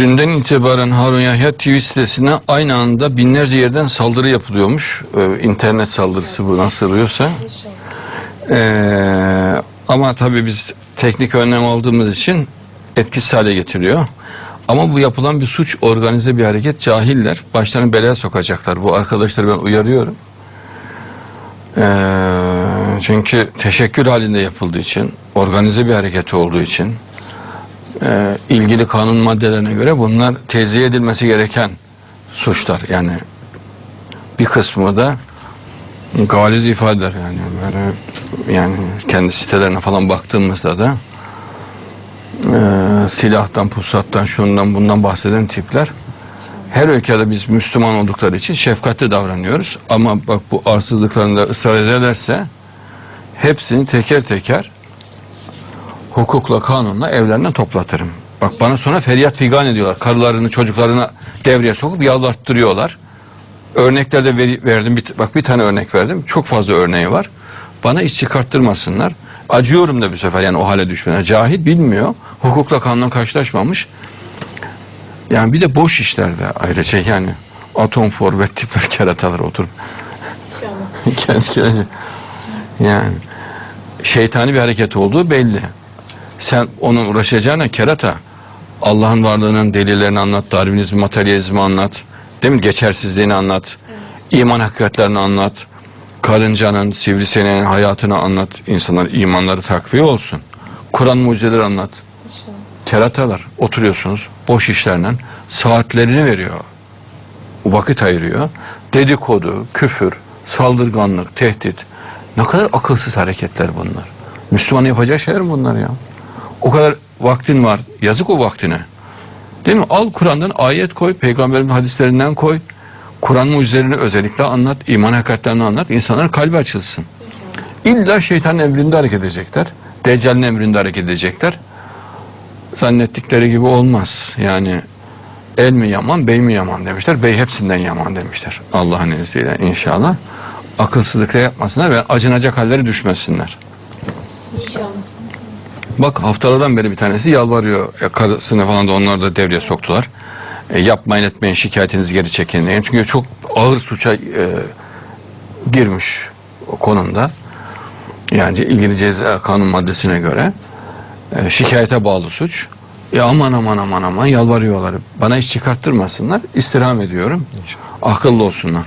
Dünden itibaren Harun Yahya TV sitesine aynı anda binlerce yerden saldırı yapılıyormuş. Ee, internet saldırısı bu nasıl oluyorsa. Ee, ama tabii biz teknik önlem aldığımız için etkisiz hale getiriyor. Ama bu yapılan bir suç, organize bir hareket. Cahiller başlarını belaya sokacaklar. Bu arkadaşları ben uyarıyorum. Ee, çünkü teşekkür halinde yapıldığı için, organize bir hareket olduğu için, e, ilgili kanun maddelerine göre bunlar tezliye edilmesi gereken suçlar. Yani bir kısmı da galiz ifadeler yani böyle yani kendi sitelerine falan baktığımızda da e, silahtan, pusattan, şundan bundan bahseden tipler her ülkede biz Müslüman oldukları için şefkatli davranıyoruz. Ama bak bu arsızlıklarında ısrar ederlerse hepsini teker teker hukukla, kanunla evlerinden toplatırım. Bak bana sonra feryat figan ediyorlar. Karılarını, çocuklarını devreye sokup yalvarttırıyorlar. Örnekler de veri- verdim. Bir, bak bir tane örnek verdim. Çok fazla örneği var. Bana iş çıkarttırmasınlar. Acıyorum da bir sefer yani o hale düşmene. Cahil bilmiyor. Hukukla kanunla karşılaşmamış. Yani bir de boş işlerde ayrıca yani atom forvet tipler keratalar oturup kendi kendine yani şeytani bir hareket olduğu belli. Sen onun uğraşacağına kerata Allah'ın varlığının delillerini anlat, Darwinizmi, materyalizmi anlat. Değil mi? Geçersizliğini anlat. iman hakikatlerini anlat. Karıncanın, sivrisineğin hayatını anlat. İnsanlar imanları takviye olsun. Kur'an mucizeleri anlat. Keratalar oturuyorsunuz boş işlerle saatlerini veriyor. Vakit ayırıyor. Dedikodu, küfür, saldırganlık, tehdit. Ne kadar akılsız hareketler bunlar. Müslüman yapacağı şeyler mi bunlar ya? O kadar vaktin var. Yazık o vaktine. Değil mi? Al Kur'an'dan ayet koy, peygamberin hadislerinden koy. Kur'an mucizelerini özellikle anlat, iman hakikatlerini anlat. İnsanların kalbi açılsın. İlla şeytanın emrinde hareket edecekler. Deccal'in emrinde hareket edecekler. Zannettikleri gibi olmaz. Yani el mi yaman, bey mi yaman demişler. Bey hepsinden yaman demişler. Allah'ın izniyle inşallah. Akılsızlıkla yapmasınlar ve acınacak halleri düşmesinler. Bak haftalardan beri bir tanesi yalvarıyor. E, karısını falan da onlar da devreye soktular. E, yapmayın etmeyin şikayetinizi geri çekin diye. Çünkü çok ağır suça e, girmiş o konumda. Yani ilgili ceza kanun maddesine göre e, şikayete bağlı suç. Ya aman aman aman aman yalvarıyorlar. Bana iş çıkarttırmasınlar. İstirham ediyorum. Akıllı olsunlar.